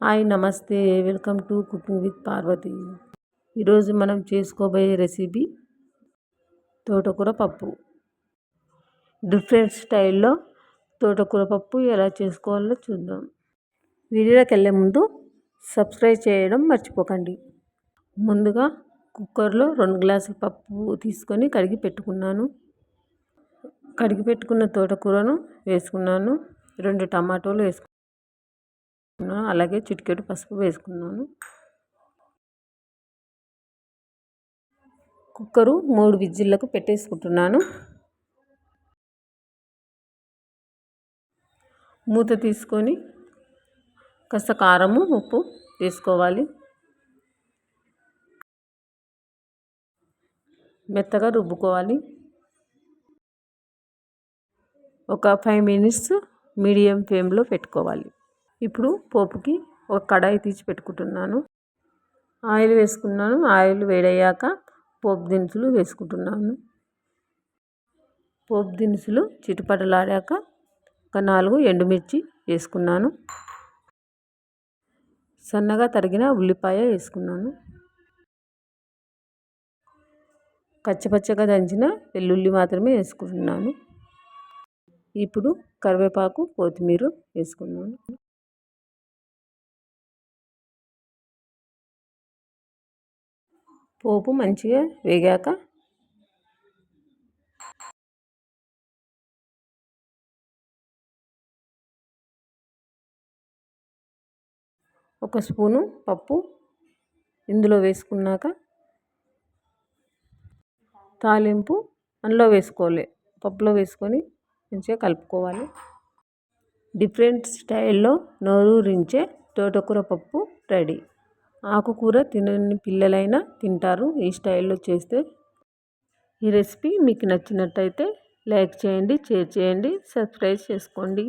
Hi నమస్తే. Welcome to cooking with Parvathi. ఈరోజు మనం చేసుకోబోయే రెసిపీ తోటకూర పప్పు. డిఫరెంట్ స్టైల్లో తోటకూర పప్పు ఎలా చేసుకోవాలో చూద్దాం. వీడియోకి వెళ్ళే ముందు సబ్స్క్రైబ్ చేయడం మర్చిపోకండి. ముందుగా కుక్కర్లో రెండు గ్లాసుల పప్పు తీసుకొని కడిగి పెట్టుకున్నాను. కడిగి పెట్టుకున్న తోటకూరను వేసుకున్నాను. రెండు టమాటోలు వేసుకున్నాను. అలాగే చిటికెడు పసుపు వేసుకున్నాను. కుక్కరు మూడు విజిల్లకు పెట్టేసుకుంటున్నాను. మూత తీసుకొని కాస్త కారము ఉప్పు వేసుకోవాలి. మెత్తగా రుబ్బుకోవాలి. ఒక ఫైవ్ మినిట్స్ మీడియం ఫ్లేమ్లో పెట్టుకోవాలి. ఇప్పుడు పోపుకి ఒక కడాయి తీసి పెట్టుకుంటున్నాను. ఆయిల్ వేసుకున్నాను. ఆయిల్ వేడయ్యాక పోపు దినుసులు వేసుకుంటున్నాను. పోపు దినుసులు చిటిపటలాడాక ఒక నాలుగు ఎండుమిర్చి వేసుకున్నాను. సన్నగా తరిగిన ఉల్లిపాయ వేసుకున్నాను. పచ్చపచ్చగా దంచిన వెల్లుల్లి మాత్రమే వేసుకుంటున్నాను. ఇప్పుడు కరివేపాకు కొత్తిమీర వేసుకున్నాను. పోపు మంచిగా వేగాక ఒక స్పూను పప్పు ఇందులో వేసుకున్నాక తాలింపు అందులో వేసుకోవాలి. పప్పులో వేసుకొని మంచిగా కలుపుకోవాలి. డిఫరెంట్ స్టైల్లో నోరూరించే తోటకూర పప్పు రెడీ. ఆకుకూర తినని పిల్లలైనా తింటారు. ఈ స్టైల్లో చేస్తే ఈ రెసిపీ మీకు నచ్చినట్టయితే లైక్ చేయండి షేర్ చేయండి సబ్స్క్రైబ్ చేసుకోండి.